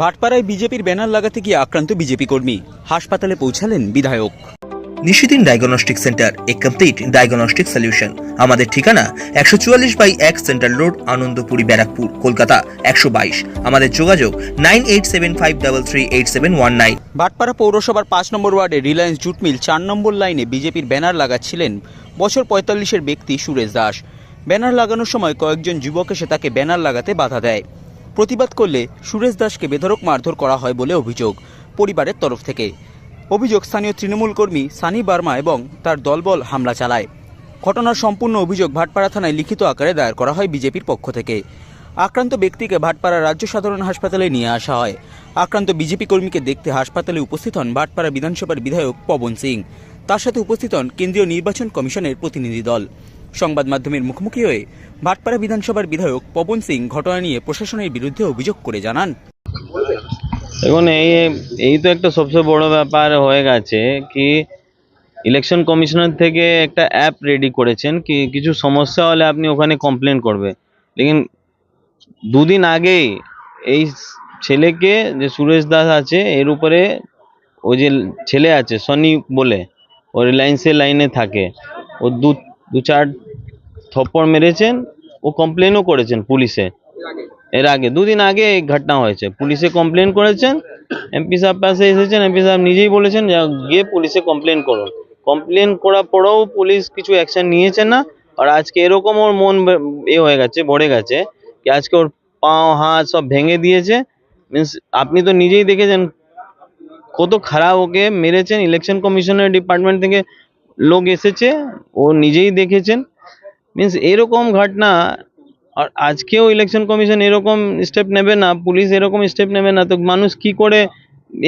ভাটপাড়ায় বিজেপির ব্যানার লাগাতে গিয়ে আক্রান্ত বিজেপি কর্মী। হাসপাতালে পৌঁছালেন বিধায়ক। নিশিদিন ডায়াগনস্টিক সেন্টার এ কমপ্লিট ডায়াগনস্টিক সলিউশন আমাদের ঠিকানা একশো চুয়াল্লিশ বাই এক সেন্ট্রাল রোড আনন্দপুরি ব্যারাকপুর কলকাতা একশো বাইশ। আমাদের যোগাযোগ nine eight seven five double three eight seven one nine. Bhatpara পৌরসভার পাঁচ নম্বর ওয়ার্ডে রিলায়েন্স জুট মিল চার নম্বর লাইনে বিজেপির ব্যানার লাগাচ্ছিলেন বছর পঁয়তাল্লিশের ব্যক্তি সুরেশ দাস। ব্যানার লাগানোর সময় কয়েকজন যুবক এসে তাকে ব্যানার লাগাতে বাধা দেয়। প্রতিবাদ করলে সুরেশ দাসকে বেধরক মারধর করা হয় বলে অভিযোগ পরিবারের তরফ থেকে। অভিযোগ, স্থানীয় তৃণমূল কর্মী সানি বার্মা এবং তার দলবল হামলা চালায়। ঘটনার সম্পূর্ণ অভিযোগ ভাটপাড়া থানায় লিখিত আকারে দায়ের করা হয় বিজেপির পক্ষ থেকে। আক্রান্ত ব্যক্তিকে ভাটপাড়া রাজ্য সাধারণ হাসপাতালে নিয়ে আসা হয়। আক্রান্ত বিজেপি কর্মীকে দেখতে হাসপাতালে উপস্থিত হন ভাটপাড়া বিধানসভার বিধায়ক পবন সিং। তার সাথে উপস্থিত হন কেন্দ্রীয় নির্বাচন কমিশনের প্রতিনিধি দল। সংবাদ মাধ্যমের মুখোমুখি হয়ে ভাটপাড়া বিধানসভার বিধায়ক পবন সিং ঘটনা নিয়ে প্রশাসনের বিরুদ্ধে অভিযোগ করে জানান। দেখুন, এই এই তো একটা সবচেয়ে বড় ব্যাপার হয়ে গেছে কি ইলেকশন কমিশনার থেকে একটা অ্যাপ রেডি করেছেন কি কিছু সমস্যা হলে আপনি ওখানে কমপ্লেন করবে। লেকিন দুদিন আগেই এই ছেলেকে যে সুরেশ দাস আছে, এর উপরে ও যে ছেলে আছে, সনি বলে, ও রিলায়েন্সের লাইনে থাকে। ও দু দু চার থপ্পড় মেরেছেন, ও কমপ্লেনও করেছেন পুলিশে। এর আগে, দুদিন আগে এই ঘটনা হয়েছে। পুলিশে কমপ্লেন করেছেন এমপি সাহেব পাশে এসেছেন এমপি সাহেব নিজেই বলেছেন গিয়ে পুলিশে কমপ্লেন করুন। কমপ্লেন করার পরেও পুলিশ কিছু অ্যাকশন নিয়েছে না, আর আজকে এরকম ওর মন এ হয়ে গেছে, ভরে গেছে, কি আজকে ওর পাও হাত সব ভেঙে দিয়েছে। মিন্স আপনি তো নিজেই দেখেছেন, কত খারাপ ওকে মেরেছেন ইলেকশন কমিশনের ডিপার্টমেন্ট থেকে লোক এসেছে, ও নিজেই দেখেছেন। মিন্স এরকম ঘটনা, আর আজকেও ইলেকশন কমিশন এরকম স্টেপ নেবে না পুলিশ এরকম স্টেপ নেবে না, তো মানুষ কি করে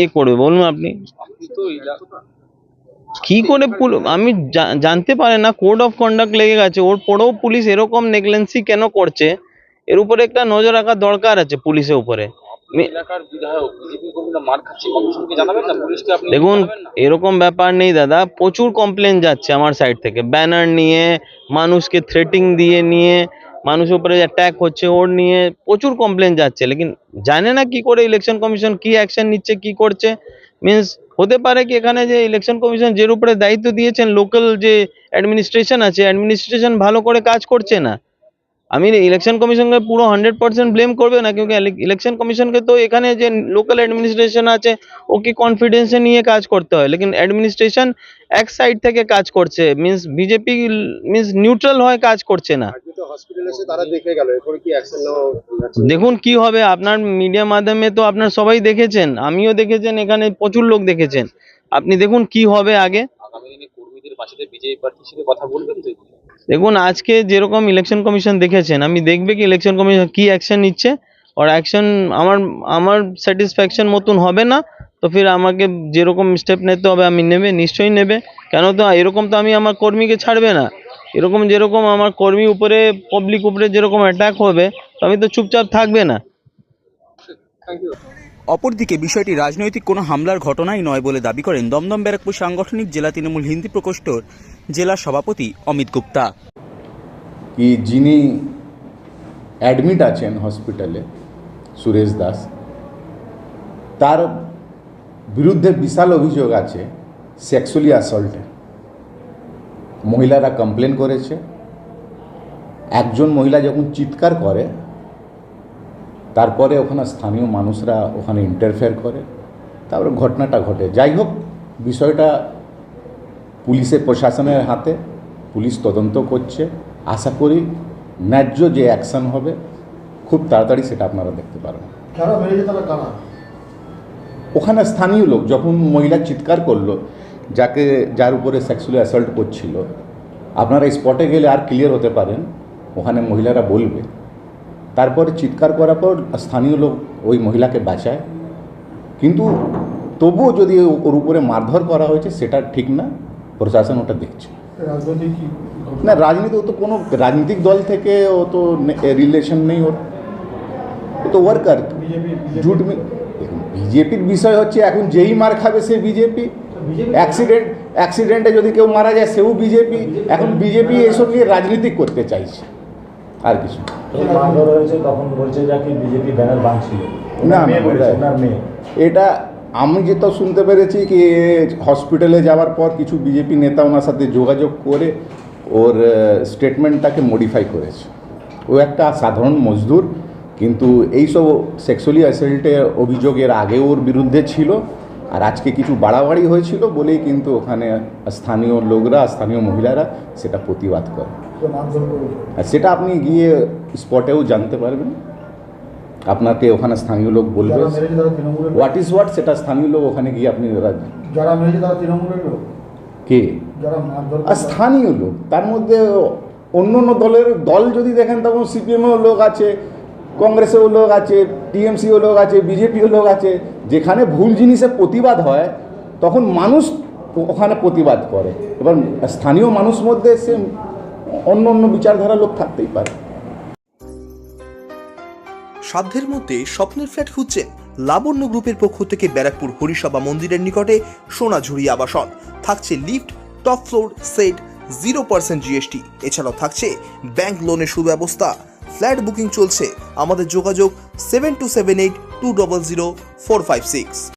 এ করবে? বলুন আপনি। কি করে আমি জানতে পারে না কোড অফ কন্ডাক্ট লেগে গেছে, ওর পরেও পুলিশ এরকম নেগলেন্সি কেন করছে? এর উপরে একটা নজর রাখা দরকার আছে পুলিশের উপরে। দেখুন এরকম ব্যাপার নেই দাদা প্রচুর কমপ্লেন যাচ্ছে আমার সাইড থেকে। ব্যানার নিয়ে মানুষকে থ্রেটিং দিয়ে নিয়ে মানুষের উপরে অ্যাটাক হচ্ছে ওর নিয়ে প্রচুর কমপ্লেন যাচ্ছে। লেকিন জানে না কি করে ইলেকশন কমিশন কি অ্যাকশন নিচ্ছে কি করছে? মিন্স হতে পারে কি এখানে যে ইলেকশন কমিশন যের উপরে দায়িত্ব দিয়েছেন লোকাল যে অ্যাডমিনিস্ট্রেশন আছে অ্যাডমিনিস্ট্রেশন ভালো করে কাজ করছে না। আমি ইলেকশন কমিশনকে পুরো হান্ড্রেড পার্সেন্ট ব্লেম করবে না কিন্তু ইলেকশন কমিশনকে তো এখানে যে লোকাল অ্যাডমিনিস্ট্রেশন আছে ওকে কনফিডেন্সে নিয়ে কাজ করতে হয়? লেকিন অ্যাডমিনিস্ট্রেশন এক সাইড থেকে কাজ করছে মিন্স বিজেপি মিন্স নিউট্রাল হয়ে কাজ করছে না? দেখুন কি হবে আপনার মিডিয়া মাধ্যমে তো আপনার সবাই দেখেছেন আমিও দেখেছেন এখানে প্রচুর লোক দেখেছেন। আপনি দেখুন কি হবে আগে। আগামী দিনে কর্মীদের পাশে বিজেপি প্রার্থীর সাথে কথা বলবেন তো? দেখুন আজকে যেরকম ইলেকশন কমিশন দেখেছেন আমি দেখবে কি ইলেকশন কমিশন কি অ্যাকশন নিচ্ছে? আর অ্যাকশন আমার আমার স্যাটিসফ্যাকশন মতন হবে না তো ফির আমাকে যেরকম স্টেপ নিতে হবে আমি নেবে নিশ্চয়ই নেবে। কেন তো এরকম তো আমি আমার কর্মীকে ছাড়বে না। এরকম যেরকম আমার কর্মী উপরে পাবলিক উপরে যেরকম অ্যাটাক হবে আমি তো চুপচাপ থাকবে না। অপরদিকে বিষয়টি রাজনৈতিক কোনো হামলার ঘটনাই নয় বলে দাবি করেন দমদম ব্যারাকপুর সাংগঠনিক জেলা তৃণমূল হিন্দি প্রকোষ্ঠর জেলা সভাপতি অমিত গুপ্তা। কি যিনি অ্যাডমিট আছেন হসপিটালে, সুরেশ দাস, তার বিরুদ্ধে বিশাল অভিযোগ আছে সেক্সুয়ালি অ্যাসল্টে মহিলারা কমপ্লেন করেছে। একজন মহিলা যখন চিৎকার করে তারপরে ওখানে স্থানীয় মানুষরা ওখানে ইন্টারফেয়ার করে। তারপরে ঘটনাটা ঘটে। যাই হোক বিষয়টা পুলিশের প্রশাসনের হাতে পুলিশ তদন্ত করছে। আশা করি ন্যায্য যে অ্যাকশন হবে খুব তাড়াতাড়ি সেটা আপনারা দেখতে পারবেন। ওখানে স্থানীয় লোক যখন মহিলা চিৎকার করল যাকে যার উপরে সেক্সুয়ালি অ্যাসল্ট করছিল আপনারা স্পটে গেলে আর ক্লিয়ার হতে পারেন ওখানে মহিলারা বলবে। তারপরে চিৎকার করার পর স্থানীয় লোক ওই মহিলাকে বাঁচায়। কিন্তু তবুও যদি ওর উপরে মারধর করা হয়েছে সেটা ঠিক না। প্রশাসন ওটা দেখছে। না রাজনীতি ও তো কোনো রাজনৈতিক দল থেকে ও তো রিলেশন নেই ওর। ও তো ওয়ার্কার জুট বিজেপির বিষয় হচ্ছে এখন যেই মার খাবে সে বিজেপি। অ্যাক্সিডেন্ট অ্যাক্সিডেন্টে যদি কেউ মারা যায় সেও বিজেপি এখন বিজেপি এসব নিয়ে রাজনীতি করতে চাইছে। আর কিছু না। এটা আমি যেটা শুনতে পেরেছি কি হসপিটালে যাওয়ার পর কিছু বিজেপি নেতা ওনার সাথে যোগাযোগ করে ওর স্টেটমেন্টটাকে মডিফাই করেছে। ও একটা সাধারণ মজদুর কিন্তু এইসব সেক্সুয়ালি অ্যাসেল্টের অভিযোগের আগে ওর বিরুদ্ধে ছিল আর আজকে কিছু বাড়াবাড়ি হয়েছিল বলেই কিন্তু ওখানে স্থানীয় লোকরা স্থানীয় মহিলারা সেটা প্রতিবাদ করে। সেটা আপনি গিয়ে স্পটেও জানতে পারবেন। আপনাকে ওখানে স্থানীয় লোক বলবে। হোয়াট ইজ হোয়াট সেটা স্থানীয় লোক ওখানে গিয়ে আপনি যারা মেরেছে তারা তৃণমূলের লোক। কে? আর স্থানীয় লোক। তার মধ্যে অন্য অন্য দলের দল যদি দেখেন তখন সিপিএমও লোক আছে কংগ্রেসেও লোক আছে টিএমসিও লোক আছে বিজেপিও লোক আছে। যেখানে ভুল জিনিসের প্রতিবাদ হয় তখন মানুষ ওখানে প্রতিবাদ করে। এবার স্থানীয় মানুষ মধ্যে সে অন্য অন্য বিচারধারা লোক থাকতেই পারে। সাধ্যের মধ্যে স্বপ্নের ফ্ল্যাট খুঁজছেন লাবণ্য গ্রুপের পক্ষ থেকে ব্যারাকপুর হরিসভা মন্দিরের নিকটে সোনাঝুরি আবাসন। থাকছে lift, top floor, set, zero percent GST. এছাড়াও থাকছে ব্যাংক লোনের সুব্যবস্থা। ফ্ল্যাট বুকিং চলছে। আমাদের যোগাযোগ seven two seven eight two double zero four five six.